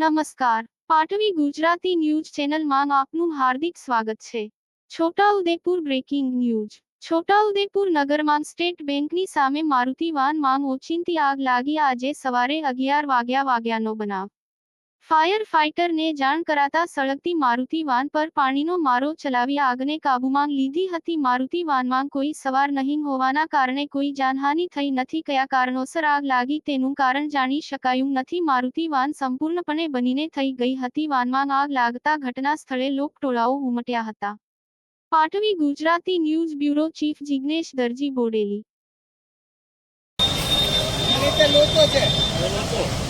નમસ્કાર. પાટવી ગુજરાતી ન્યૂઝ ચેનલમાં આપનું હાર્દિક સ્વાગત છે. Chhota Udepur breaking news. છોટાઉદેપુર નગરમાં સ્ટેટ બેંકની સામે મારુતિ વાન માંગ ઓચિંતી આગ લાગી આજે સવારે અગિયાર વાગ્યા વાગ્યાનો બનાવ. ફાયર ફાઇટરને જાણ કરાતા સળગતી મારુતિ વાન પર પાણીનો મારો ચલાવી આગને કાબૂમાં લીધી હતી. મારુતિ વાનમાં કોઈ સવાર નહીં હોવાના કારણે કોઈ જાનહાનિ થઈ નથી. કયા કારણોસર આગ લાગી તેનું કારણ જાણી શકાયું નથી. મારુતિ વાન સંપૂર્ણપણે બનીને થઈ ગઈ હતી. વાનમાં આગ લાગતા ઘટના સ્થળે લોકટોળાઓ ઉમટ્યા હતા. પાટવી Gujarati news bureau chief Jignesh Darji Bodeli. લોકો છે.